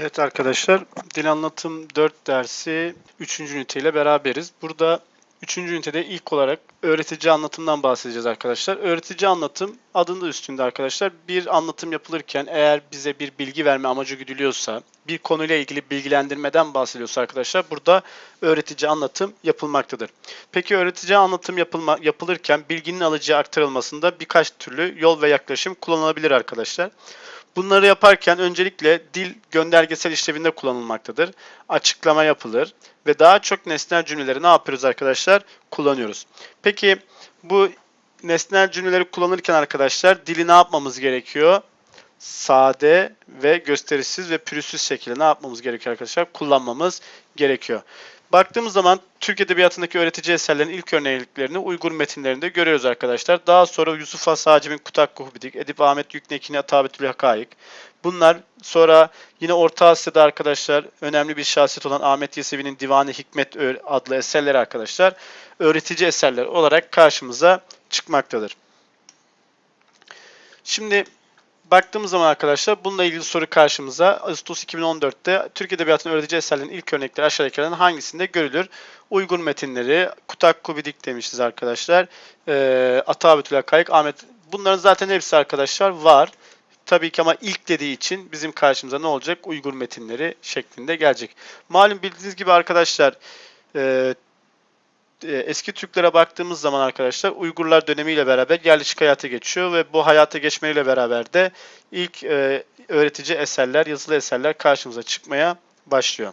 Evet arkadaşlar, dil anlatım 4 dersi 3. üniteyle beraberiz. Burada 3. ünitede ilk olarak öğretici anlatımdan bahsedeceğiz arkadaşlar. Öğretici anlatım adında üstünde arkadaşlar. Bir anlatım yapılırken eğer bize bir bilgi verme amacı güdülüyorsa, bir konuyla ilgili bilgilendirmeden bahsediyorsa arkadaşlar burada öğretici anlatım yapılmaktadır. Peki öğretici anlatım yapılma, yapılırken bilginin alıcıya aktarılmasında birkaç türlü yol ve yaklaşım kullanılabilir arkadaşlar. Bunları yaparken öncelikle dil göndergesel işlevinde kullanılmaktadır. Açıklama yapılır ve daha çok nesnel cümleleri ne yapıyoruz arkadaşlar? Kullanıyoruz. Peki bu nesnel cümleleri kullanırken arkadaşlar dili ne yapmamız gerekiyor? Sade ve gösterişsiz ve pürüzsüz şekilde ne yapmamız gerekiyor arkadaşlar? Kullanmamız gerekiyor. Baktığımız zaman Türk Edebiyatı'ndaki öğretici eserlerin ilk örneklerini Uygur metinlerinde görüyoruz arkadaşlar. Daha sonra Yusuf Has Hacim'in Kutak Hubidik, Edip Ahmet Yükneki'nin Atabetül Hakayık. Bunlar sonra yine Orta Asya'da arkadaşlar önemli bir şahsiyet olan Ahmet Yesevi'nin Divanı Hikmet adlı eserleri arkadaşlar öğretici eserler olarak karşımıza çıkmaktadır. Şimdi baktığımız zaman arkadaşlar bununla ilgili soru karşımıza Ağustos 2014'te Türk Edebiyatı'nın öğretici eserlerinin ilk örnekleri aşağıdakilerden hangisinde görülür? Uygur metinleri, Kutak Kubidik demişiz arkadaşlar. E, Atabetül Hakayık, Ahmet bunların zaten hepsi arkadaşlar var. Tabii ki ama ilk dediği için bizim karşımıza ne olacak? Uygur metinleri şeklinde gelecek. Malum bildiğiniz gibi arkadaşlar e, eski Türklere baktığımız zaman arkadaşlar Uygurlar dönemiyle beraber yerleşik hayata geçiyor ve bu hayata geçmeyle beraber de ilk e, öğretici eserler, yazılı eserler karşımıza çıkmaya başlıyor.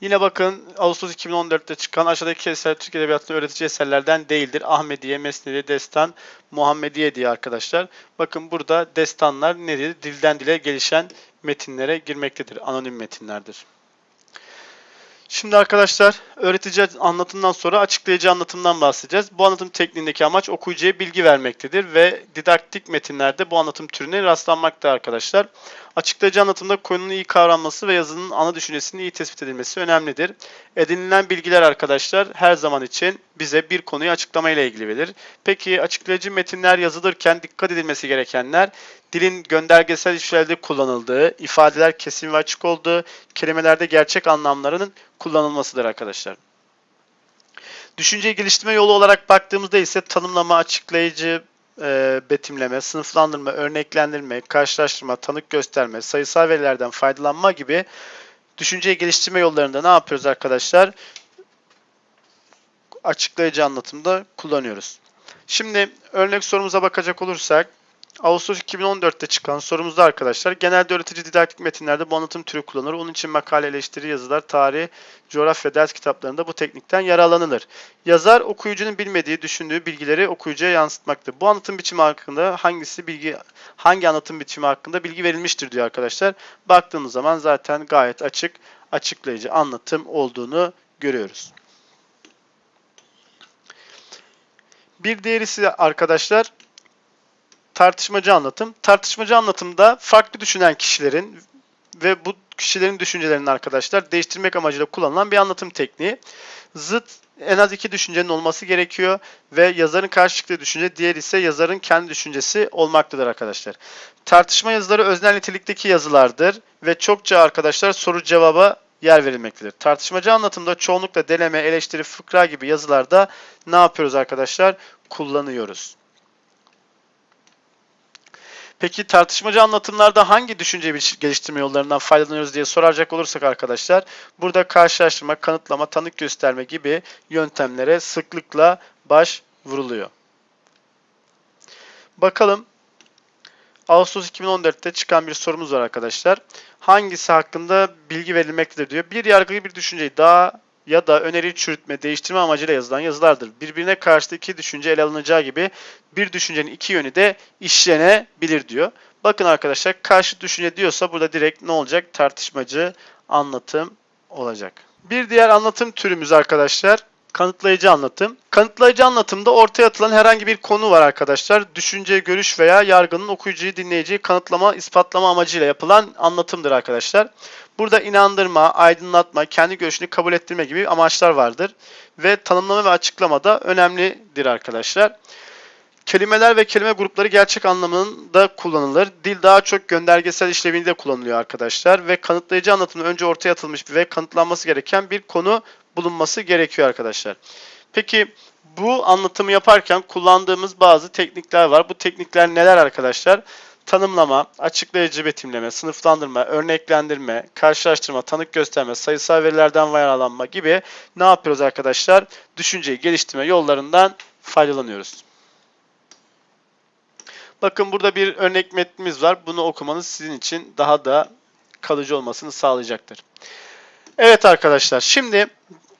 Yine bakın Ağustos 2014'te çıkan aşağıdaki eser Türk Edebiyatı'nda öğretici eserlerden değildir. Ahmediye, Mesnedi, Destan, Muhammediye diye arkadaşlar. Bakın burada destanlar nedir? Dilden dile gelişen metinlere girmektedir. Anonim metinlerdir. Şimdi arkadaşlar öğretici anlatımdan sonra açıklayıcı anlatımdan bahsedeceğiz. Bu anlatım tekniğindeki amaç okuyucuya bilgi vermektedir ve didaktik metinlerde bu anlatım türüne rastlanmakta arkadaşlar. Açıklayıcı anlatımda konunun iyi kavranması ve yazının ana düşüncesinin iyi tespit edilmesi önemlidir. Edinilen bilgiler arkadaşlar her zaman için bize bir konuyu açıklamayla ilgili verir. Peki açıklayıcı metinler yazılırken dikkat edilmesi gerekenler dilin göndergesel işlevde kullanıldığı, ifadeler kesin ve açık olduğu, kelimelerde gerçek anlamlarının kullanılmasıdır arkadaşlar. Düşünceyi geliştirme yolu olarak baktığımızda ise tanımlama, açıklayıcı, e, betimleme, sınıflandırma, örneklendirme, karşılaştırma, tanık gösterme, sayısal verilerden faydalanma gibi düşünceyi geliştirme yollarında ne yapıyoruz arkadaşlar? Açıklayıcı anlatımda kullanıyoruz. Şimdi örnek sorumuza bakacak olursak Ağustos 2014'te çıkan sorumuzda arkadaşlar genelde öğretici didaktik metinlerde bu anlatım türü kullanılır. Onun için makale, eleştiri, yazılar, tarih, coğrafya ders kitaplarında bu teknikten yararlanılır. Yazar okuyucunun bilmediği, düşündüğü bilgileri okuyucuya yansıtmaktır. Bu anlatım biçimi hakkında hangisi bilgi hangi anlatım biçimi hakkında bilgi verilmiştir diyor arkadaşlar. Baktığımız zaman zaten gayet açık, açıklayıcı anlatım olduğunu görüyoruz. Bir diğerisi arkadaşlar tartışmacı anlatım. Tartışmacı anlatımda farklı düşünen kişilerin ve bu kişilerin düşüncelerini arkadaşlar değiştirmek amacıyla kullanılan bir anlatım tekniği. Zıt en az iki düşüncenin olması gerekiyor ve yazarın karşı çıktığı düşünce diğer ise yazarın kendi düşüncesi olmaktadır arkadaşlar. Tartışma yazıları öznel nitelikteki yazılardır ve çokça arkadaşlar soru cevaba yer verilmektedir. Tartışmacı anlatımda çoğunlukla deneme, eleştiri, fıkra gibi yazılarda ne yapıyoruz arkadaşlar? Kullanıyoruz. Peki tartışmacı anlatımlarda hangi düşünce geliştirme yollarından faydalanıyoruz diye soracak olursak arkadaşlar, burada karşılaştırma, kanıtlama, tanık gösterme gibi yöntemlere sıklıkla baş vuruluyor. Bakalım Ağustos 2014'te çıkan bir sorumuz var arkadaşlar. Hangisi hakkında bilgi verilmektedir diyor. Bir yargıyı bir düşünceyi daha ya da öneri çürütme, değiştirme amacıyla yazılan yazılardır. Birbirine karşı iki düşünce ele alınacağı gibi bir düşüncenin iki yönü de işlenebilir diyor. Bakın arkadaşlar karşı düşünce diyorsa burada direkt ne olacak? Tartışmacı anlatım olacak. Bir diğer anlatım türümüz arkadaşlar kanıtlayıcı anlatım. Kanıtlayıcı anlatımda ortaya atılan herhangi bir konu var arkadaşlar. Düşünce, görüş veya yargının okuyucuyu, dinleyiciyi kanıtlama, ispatlama amacıyla yapılan anlatımdır arkadaşlar. Burada inandırma, aydınlatma, kendi görüşünü kabul ettirme gibi amaçlar vardır. Ve tanımlama ve açıklama da önemlidir arkadaşlar. Kelimeler ve kelime grupları gerçek anlamında kullanılır. Dil daha çok göndergesel işlevinde kullanılıyor arkadaşlar. Ve kanıtlayıcı anlatımda önce ortaya atılmış ve kanıtlanması gereken bir konu bulunması gerekiyor arkadaşlar. Peki bu anlatımı yaparken kullandığımız bazı teknikler var. Bu teknikler neler arkadaşlar? Tanımlama, açıklayıcı betimleme, sınıflandırma, örneklendirme, karşılaştırma, tanık gösterme, sayısal verilerden yararlanma gibi ne yapıyoruz arkadaşlar? Düşünceyi geliştirme yollarından faydalanıyoruz. Bakın burada bir örnek metnimiz var. Bunu okumanız sizin için daha da kalıcı olmasını sağlayacaktır. Evet arkadaşlar şimdi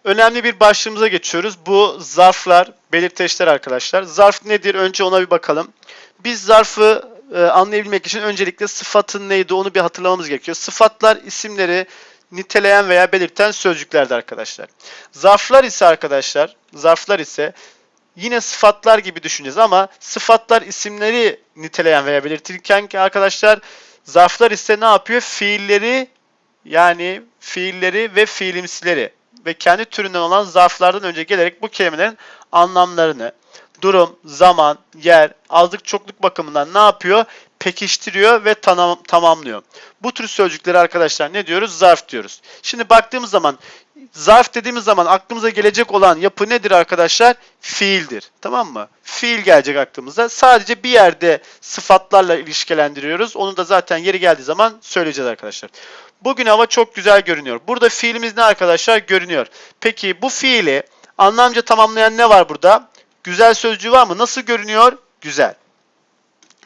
önemli bir başlığımıza geçiyoruz. Bu zarflar, belirteçler arkadaşlar. Zarf nedir? Önce ona bir bakalım. Biz zarfı e, anlayabilmek için öncelikle sıfatın neydi onu bir hatırlamamız gerekiyor. Sıfatlar isimleri niteleyen veya belirten sözcüklerdi arkadaşlar. Zarflar ise arkadaşlar, zarflar ise yine sıfatlar gibi düşüneceğiz ama sıfatlar isimleri niteleyen veya belirtirken ki arkadaşlar zarflar ise ne yapıyor? Fiilleri yani fiilleri ve fiilimsileri ve kendi türünden olan zarflardan önce gelerek bu kelimelerin anlamlarını durum, zaman, yer, azlık çokluk bakımından ne yapıyor? Pekiştiriyor ve tanam, tamamlıyor. Bu tür sözcükleri arkadaşlar ne diyoruz? Zarf diyoruz. Şimdi baktığımız zaman zarf dediğimiz zaman aklımıza gelecek olan yapı nedir arkadaşlar? Fiildir. Tamam mı? Fiil gelecek aklımıza. Sadece bir yerde sıfatlarla ilişkilendiriyoruz. Onu da zaten yeri geldiği zaman söyleyeceğiz arkadaşlar. Bugün hava çok güzel görünüyor. Burada fiilimiz ne arkadaşlar? Görünüyor. Peki bu fiili anlamca tamamlayan ne var burada? Güzel sözcüğü var mı? Nasıl görünüyor? Güzel.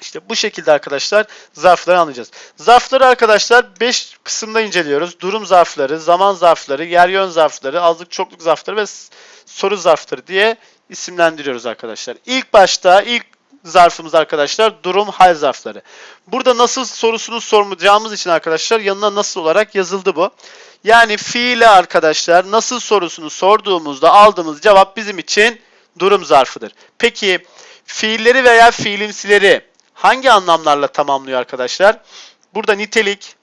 İşte bu şekilde arkadaşlar zarfları anlayacağız. Zarfları arkadaşlar 5 kısımda inceliyoruz. Durum zarfları, zaman zarfları, yer yön zarfları, azlık çokluk zarfları ve soru zarfları diye isimlendiriyoruz arkadaşlar. İlk başta ilk zarfımız arkadaşlar durum hal zarfları. Burada nasıl sorusunu sormayacağımız için arkadaşlar yanına nasıl olarak yazıldı bu. Yani fiile arkadaşlar nasıl sorusunu sorduğumuzda aldığımız cevap bizim için durum zarfıdır. Peki fiilleri veya fiilimsileri hangi anlamlarla tamamlıyor arkadaşlar? Burada nitelik,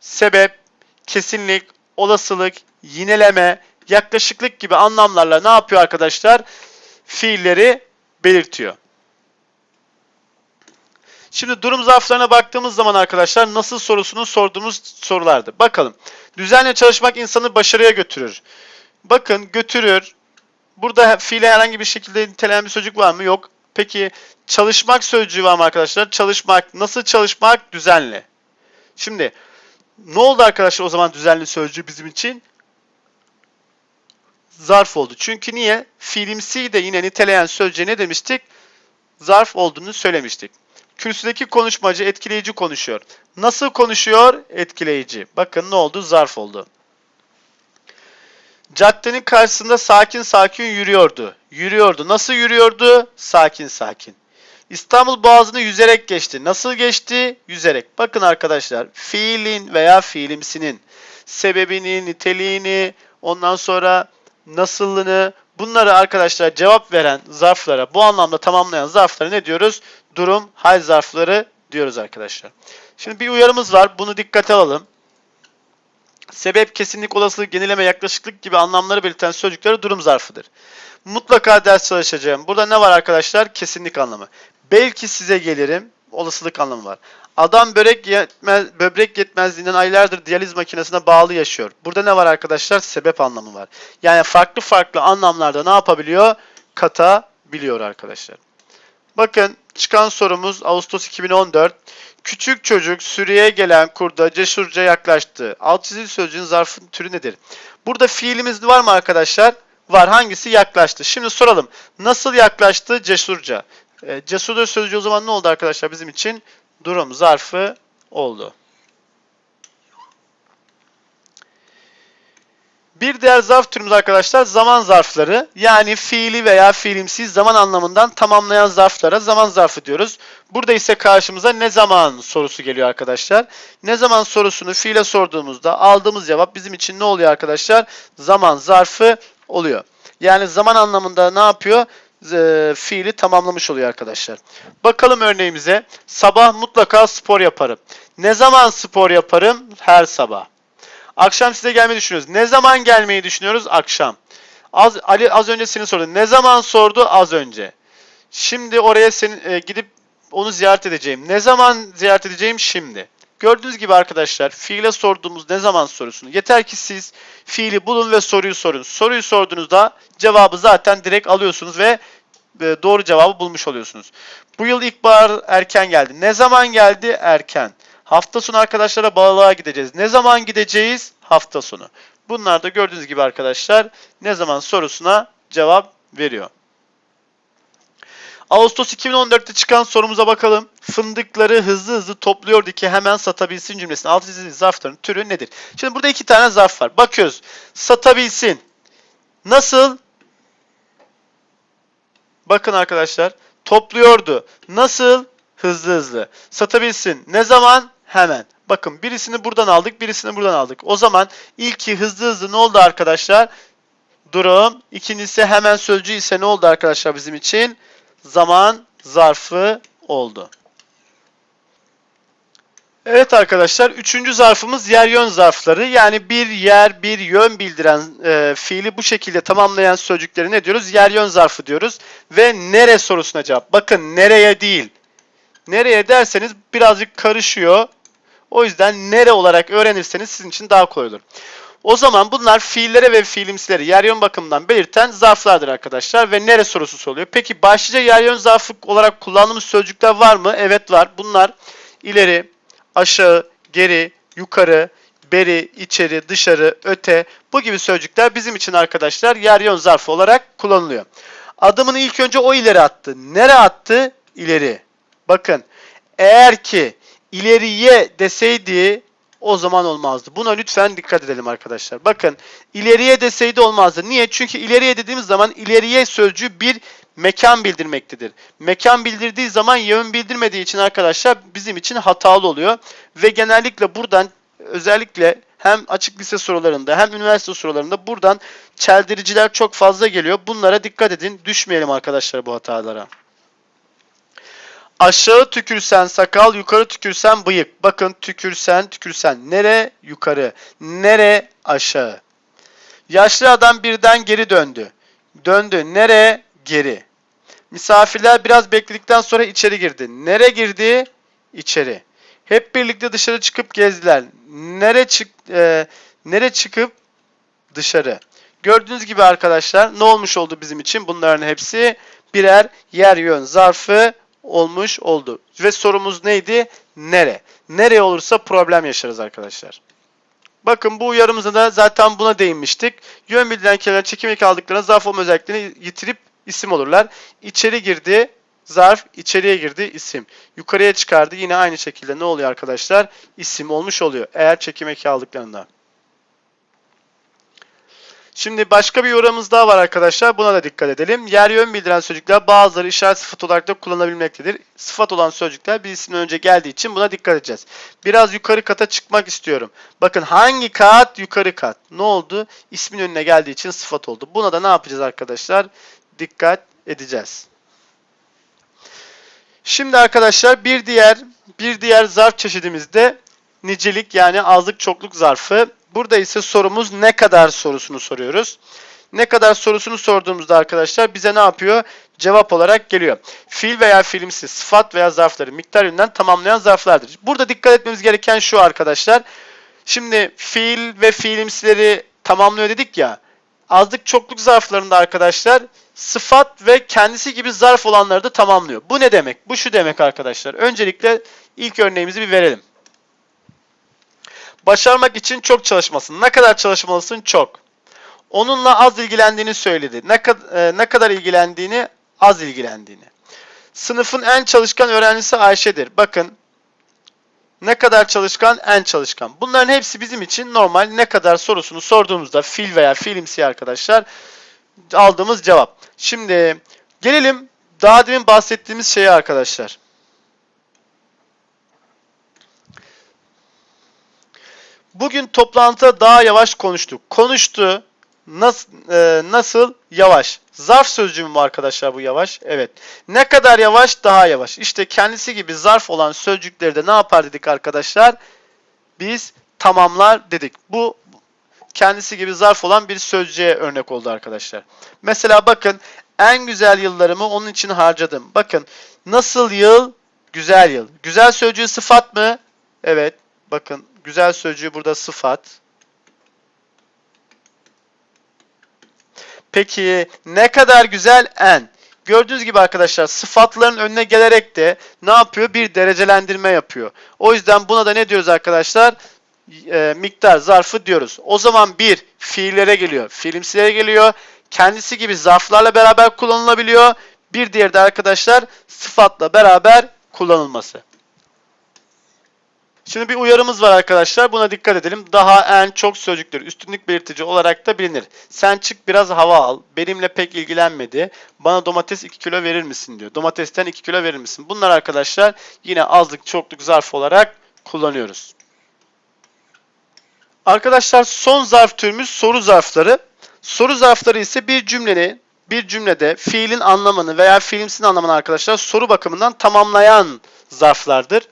sebep, kesinlik, olasılık, yineleme, yaklaşıklık gibi anlamlarla ne yapıyor arkadaşlar? Fiilleri belirtiyor. Şimdi durum zarflarına baktığımız zaman arkadaşlar nasıl sorusunu sorduğumuz sorulardı. Bakalım. Düzenli çalışmak insanı başarıya götürür. Bakın götürür. Burada fiile herhangi bir şekilde nitelenen bir sözcük var mı? Yok. Peki çalışmak sözcüğü var mı arkadaşlar? Çalışmak. Nasıl çalışmak? Düzenli. Şimdi ne oldu arkadaşlar o zaman düzenli sözcüğü bizim için? Zarf oldu. Çünkü niye? Fiilimsi de yine niteleyen sözcüğe ne demiştik? Zarf olduğunu söylemiştik. Kürsüdeki konuşmacı etkileyici konuşuyor. Nasıl konuşuyor? Etkileyici. Bakın ne oldu? Zarf oldu. Caddenin karşısında sakin sakin yürüyordu. Yürüyordu. Nasıl yürüyordu? Sakin sakin. İstanbul Boğazı'nı yüzerek geçti. Nasıl geçti? Yüzerek. Bakın arkadaşlar fiilin veya fiilimsinin sebebini, niteliğini, ondan sonra nasıllığını bunları arkadaşlar cevap veren zarflara bu anlamda tamamlayan zarflara ne diyoruz? Durum, hal zarfları diyoruz arkadaşlar. Şimdi bir uyarımız var. Bunu dikkate alalım. Sebep, kesinlik, olasılık, yenileme, yaklaşıklık gibi anlamları belirten sözcükleri durum zarfıdır. Mutlaka ders çalışacağım. Burada ne var arkadaşlar? Kesinlik anlamı. Belki size gelirim. Olasılık anlamı var. Adam börek yetmez, böbrek yetmezliğinden aylardır diyaliz makinesine bağlı yaşıyor. Burada ne var arkadaşlar? Sebep anlamı var. Yani farklı farklı anlamlarda ne yapabiliyor? Katabiliyor arkadaşlar. Bakın çıkan sorumuz Ağustos 2014. Küçük çocuk sürüye gelen kurda cesurca yaklaştı. Alt çizili sözcüğün zarfın türü nedir? Burada fiilimiz var mı arkadaşlar? Var. Hangisi? Yaklaştı. Şimdi soralım. Nasıl yaklaştı? Cesurca. E, cesurca sözcüğü o zaman ne oldu arkadaşlar bizim için? Durum zarfı oldu. Bir diğer zarf türümüz arkadaşlar zaman zarfları. Yani fiili veya fiilimsiz zaman anlamından tamamlayan zarflara zaman zarfı diyoruz. Burada ise karşımıza ne zaman sorusu geliyor arkadaşlar. Ne zaman sorusunu fiile sorduğumuzda aldığımız cevap bizim için ne oluyor arkadaşlar? Zaman zarfı oluyor. Yani zaman anlamında ne yapıyor? E, fiili tamamlamış oluyor arkadaşlar. Bakalım örneğimize. Sabah mutlaka spor yaparım. Ne zaman spor yaparım? Her sabah. Akşam size gelmeyi düşünüyoruz. Ne zaman gelmeyi düşünüyoruz? Akşam. Az, Ali az önce seni sordu. Ne zaman sordu? Az önce. Şimdi oraya senin e, gidip onu ziyaret edeceğim. Ne zaman ziyaret edeceğim? Şimdi. Gördüğünüz gibi arkadaşlar fiile sorduğumuz ne zaman sorusunu yeter ki siz fiili bulun ve soruyu sorun. Soruyu sorduğunuzda cevabı zaten direkt alıyorsunuz ve e, doğru cevabı bulmuş oluyorsunuz. Bu yıl ilkbahar erken geldi. Ne zaman geldi? Erken. Hafta sonu arkadaşlara balığa gideceğiz. Ne zaman gideceğiz? Hafta sonu. Bunlar da gördüğünüz gibi arkadaşlar ne zaman sorusuna cevap veriyor. Ağustos 2014'te çıkan sorumuza bakalım. Fındıkları hızlı hızlı topluyordu ki hemen satabilsin cümlesinin altı çizili zarfların türü nedir? Şimdi burada iki tane zarf var. Bakıyoruz. Satabilsin. Nasıl? Bakın arkadaşlar. Topluyordu. Nasıl? Hızlı hızlı. Satabilsin. Ne zaman? Hemen. Bakın birisini buradan aldık, birisini buradan aldık. O zaman ilki hızlı hızlı ne oldu arkadaşlar? Durum. İkincisi hemen sözcüğü ise ne oldu arkadaşlar bizim için? Zaman zarfı oldu. Evet arkadaşlar, üçüncü zarfımız yer yön zarfları. Yani bir yer, bir yön bildiren e, fiili bu şekilde tamamlayan sözcükleri ne diyoruz? Yer yön zarfı diyoruz. Ve nere sorusuna cevap. Bakın nereye değil. Nereye derseniz birazcık karışıyor. O yüzden nere olarak öğrenirseniz sizin için daha kolay olur. O zaman bunlar fiillere ve fiilimsileri yer yön bakımından belirten zarflardır arkadaşlar ve nere sorusu soruluyor. Peki başlıca yer yön zarfı olarak kullandığımız sözcükler var mı? Evet var. Bunlar ileri, aşağı, geri, yukarı, beri, içeri, dışarı, öte bu gibi sözcükler bizim için arkadaşlar yer yön zarfı olarak kullanılıyor. Adımını ilk önce o ileri attı. Nere attı? İleri. Bakın eğer ki ileriye deseydi o zaman olmazdı. Buna lütfen dikkat edelim arkadaşlar. Bakın ileriye deseydi olmazdı. Niye? Çünkü ileriye dediğimiz zaman ileriye sözcüğü bir mekan bildirmektedir. Mekan bildirdiği zaman yön bildirmediği için arkadaşlar bizim için hatalı oluyor. Ve genellikle buradan özellikle hem açık lise sorularında hem üniversite sorularında buradan çeldiriciler çok fazla geliyor. Bunlara dikkat edin. Düşmeyelim arkadaşlar bu hatalara. Aşağı tükürsen sakal, yukarı tükürsen bıyık. Bakın tükürsen, tükürsen. Nere? Yukarı. Nere? Aşağı. Yaşlı adam birden geri döndü. Döndü. Nere? Geri. Misafirler biraz bekledikten sonra içeri girdi. Nere girdi? İçeri. Hep birlikte dışarı çıkıp gezdiler. Nere çık e, nere çıkıp dışarı. Gördüğünüz gibi arkadaşlar ne olmuş oldu bizim için? Bunların hepsi birer yer yön zarfı olmuş oldu. Ve sorumuz neydi? Nere? Nereye olursa problem yaşarız arkadaşlar. Bakın bu uyarımızda da zaten buna değinmiştik. Yön bildiren kelimeler çekim eki aldıklarında zarf olma özelliklerini yitirip isim olurlar. İçeri girdi, zarf, içeriye girdi, isim. Yukarıya çıkardı, yine aynı şekilde ne oluyor arkadaşlar? İsim olmuş oluyor eğer çekim eki aldıklarında. Şimdi başka bir yorumunuz daha var arkadaşlar. Buna da dikkat edelim. Yer yön bildiren sözcükler bazıları işaret sıfat olarak da kullanılabilmektedir. Sıfat olan sözcükler bir isimden önce geldiği için buna dikkat edeceğiz. Biraz yukarı kata çıkmak istiyorum. Bakın hangi kat? Yukarı kat. Ne oldu? İsmin önüne geldiği için sıfat oldu. Buna da ne yapacağız arkadaşlar? Dikkat edeceğiz. Şimdi arkadaşlar bir diğer bir diğer zarf çeşidimiz de nicelik yani azlık çokluk zarfı. Burada ise sorumuz ne kadar sorusunu soruyoruz. Ne kadar sorusunu sorduğumuzda arkadaşlar bize ne yapıyor? Cevap olarak geliyor. Fiil veya fiilimsi sıfat veya zarfları miktar yönünden tamamlayan zarflardır. Burada dikkat etmemiz gereken şu arkadaşlar. Şimdi fiil ve fiilimsileri tamamlıyor dedik ya. Azlık çokluk zarflarında arkadaşlar sıfat ve kendisi gibi zarf olanları da tamamlıyor. Bu ne demek? Bu şu demek arkadaşlar. Öncelikle ilk örneğimizi bir verelim. Başarmak için çok çalışmasın. Ne kadar çalışmalısın? Çok. Onunla az ilgilendiğini söyledi. Ne, kad e, ne kadar ilgilendiğini, az ilgilendiğini. Sınıfın en çalışkan öğrencisi Ayşe'dir. Bakın ne kadar çalışkan? En çalışkan. Bunların hepsi bizim için normal ne kadar sorusunu sorduğumuzda fil veya fiilimsi arkadaşlar aldığımız cevap. Şimdi gelelim daha demin bahsettiğimiz şeye arkadaşlar. Bugün toplantıda daha yavaş konuştuk. Konuştu. Nasıl, e, nasıl? Yavaş. Zarf sözcüğü mü arkadaşlar bu yavaş? Evet. Ne kadar yavaş? Daha yavaş. İşte kendisi gibi zarf olan sözcükleri de ne yapar dedik arkadaşlar? Biz tamamlar dedik. Bu kendisi gibi zarf olan bir sözcüğe örnek oldu arkadaşlar. Mesela bakın En güzel yıllarımı onun için harcadım. Bakın nasıl yıl? Güzel yıl. Güzel sözcüğü sıfat mı? Evet. Bakın güzel sözcüğü burada sıfat. Peki ne kadar güzel en? Gördüğünüz gibi arkadaşlar sıfatların önüne gelerek de ne yapıyor? Bir derecelendirme yapıyor. O yüzden buna da ne diyoruz arkadaşlar? E, miktar zarfı diyoruz. O zaman bir fiillere geliyor, fiilimsilere geliyor. Kendisi gibi zarflarla beraber kullanılabiliyor. Bir diğeri de arkadaşlar sıfatla beraber kullanılması. Şimdi bir uyarımız var arkadaşlar. Buna dikkat edelim. Daha en çok sözcükleri üstünlük belirtici olarak da bilinir. Sen çık biraz hava al. Benimle pek ilgilenmedi. Bana domates 2 kilo verir misin diyor. Domatesten 2 kilo verir misin? Bunlar arkadaşlar yine azlık çokluk zarf olarak kullanıyoruz. Arkadaşlar son zarf türümüz soru zarfları. Soru zarfları ise bir cümleni bir cümlede fiilin anlamını veya fiilimsin anlamını arkadaşlar soru bakımından tamamlayan zarflardır.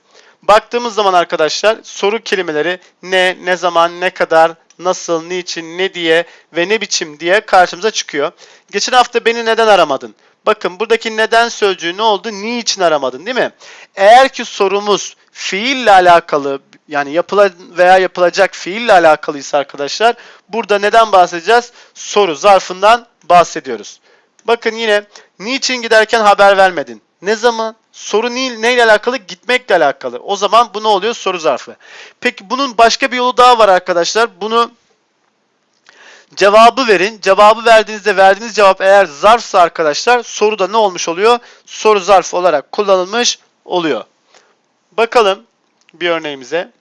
Baktığımız zaman arkadaşlar soru kelimeleri ne, ne zaman, ne kadar, nasıl, niçin, ne diye ve ne biçim diye karşımıza çıkıyor. Geçen hafta beni neden aramadın? Bakın buradaki neden sözcüğü ne oldu? Niçin aramadın değil mi? Eğer ki sorumuz fiille alakalı yani yapılan veya yapılacak fiille alakalıysa arkadaşlar burada neden bahsedeceğiz? Soru zarfından bahsediyoruz. Bakın yine niçin giderken haber vermedin? Ne zaman? Soru ne, neyle alakalı? Gitmekle alakalı. O zaman bu ne oluyor? Soru zarfı. Peki bunun başka bir yolu daha var arkadaşlar. Bunu cevabı verin. Cevabı verdiğinizde verdiğiniz cevap eğer zarfsa arkadaşlar soruda ne olmuş oluyor? Soru zarfı olarak kullanılmış oluyor. Bakalım bir örneğimize.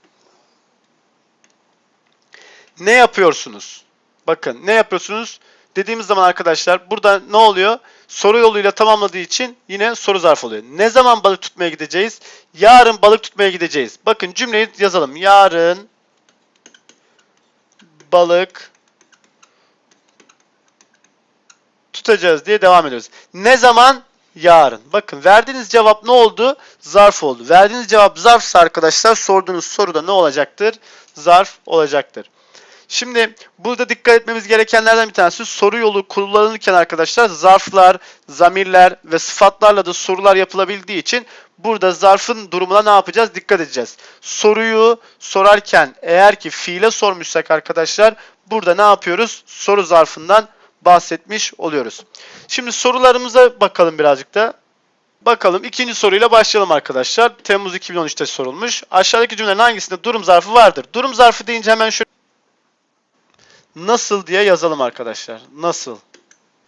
Ne yapıyorsunuz? Bakın ne yapıyorsunuz? Dediğimiz zaman arkadaşlar burada ne oluyor? Soru yoluyla tamamladığı için yine soru zarfı oluyor. Ne zaman balık tutmaya gideceğiz? Yarın balık tutmaya gideceğiz. Bakın cümleyi yazalım. Yarın balık tutacağız diye devam ediyoruz. Ne zaman? Yarın. Bakın verdiğiniz cevap ne oldu? Zarf oldu. Verdiğiniz cevap zarfsa arkadaşlar sorduğunuz soruda ne olacaktır? Zarf olacaktır. Şimdi burada dikkat etmemiz gerekenlerden bir tanesi soru yolu kullanılırken arkadaşlar zarflar, zamirler ve sıfatlarla da sorular yapılabildiği için burada zarfın durumuna ne yapacağız? Dikkat edeceğiz. Soruyu sorarken eğer ki fiile sormuşsak arkadaşlar burada ne yapıyoruz? Soru zarfından bahsetmiş oluyoruz. Şimdi sorularımıza bakalım birazcık da. Bakalım ikinci soruyla başlayalım arkadaşlar. Temmuz 2013'te sorulmuş. Aşağıdaki cümlelerin hangisinde durum zarfı vardır? Durum zarfı deyince hemen şöyle nasıl diye yazalım arkadaşlar. Nasıl?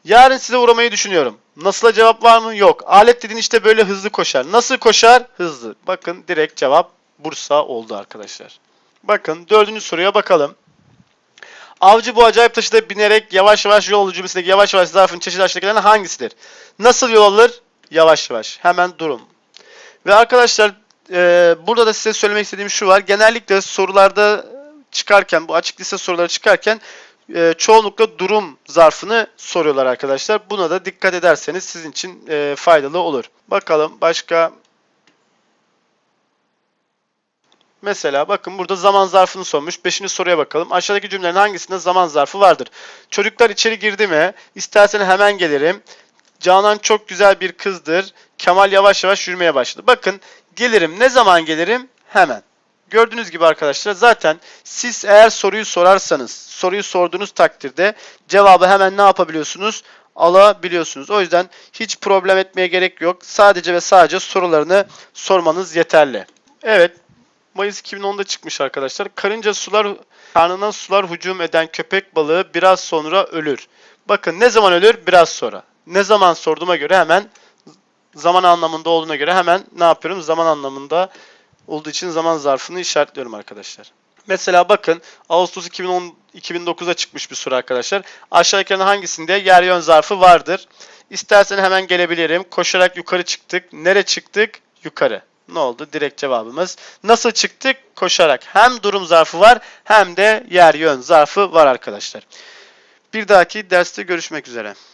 Yarın size uğramayı düşünüyorum. Nasıl'a cevap var mı? Yok. Alet dediğin işte böyle hızlı koşar. Nasıl koşar? Hızlı. Bakın direkt cevap Bursa oldu arkadaşlar. Bakın dördüncü soruya bakalım. Avcı bu acayip taşı da binerek yavaş yavaş yol alır cümlesindeki yavaş yavaş zarfın çeşitli aşağıdakilerden hangisidir? Nasıl yol alır? Yavaş yavaş. Hemen durum. Ve arkadaşlar e, burada da size söylemek istediğim şu var. Genellikle sorularda çıkarken bu açık liste soruları çıkarken e, çoğunlukla durum zarfını soruyorlar arkadaşlar. Buna da dikkat ederseniz sizin için e, faydalı olur. Bakalım başka Mesela bakın burada zaman zarfını sormuş. Beşinci soruya bakalım. Aşağıdaki cümlelerin hangisinde zaman zarfı vardır? Çocuklar içeri girdi mi? İstersen hemen gelirim. Canan çok güzel bir kızdır. Kemal yavaş yavaş yürümeye başladı. Bakın gelirim. Ne zaman gelirim? Hemen. Gördüğünüz gibi arkadaşlar zaten siz eğer soruyu sorarsanız, soruyu sorduğunuz takdirde cevabı hemen ne yapabiliyorsunuz? Alabiliyorsunuz. O yüzden hiç problem etmeye gerek yok. Sadece ve sadece sorularını sormanız yeterli. Evet, Mayıs 2010'da çıkmış arkadaşlar. Karınca sular karnına sular hücum eden köpek balığı biraz sonra ölür. Bakın ne zaman ölür? Biraz sonra. Ne zaman sorduğuma göre hemen zaman anlamında olduğuna göre hemen ne yapıyorum? Zaman anlamında olduğu için zaman zarfını işaretliyorum arkadaşlar. Mesela bakın Ağustos 2010 2009'a çıkmış bir soru arkadaşlar. Aşağıdakilerin hangisinde yer yön zarfı vardır? İstersen hemen gelebilirim. Koşarak yukarı çıktık. Nere çıktık? Yukarı. Ne oldu? Direkt cevabımız. Nasıl çıktık? Koşarak. Hem durum zarfı var hem de yer yön zarfı var arkadaşlar. Bir dahaki derste görüşmek üzere.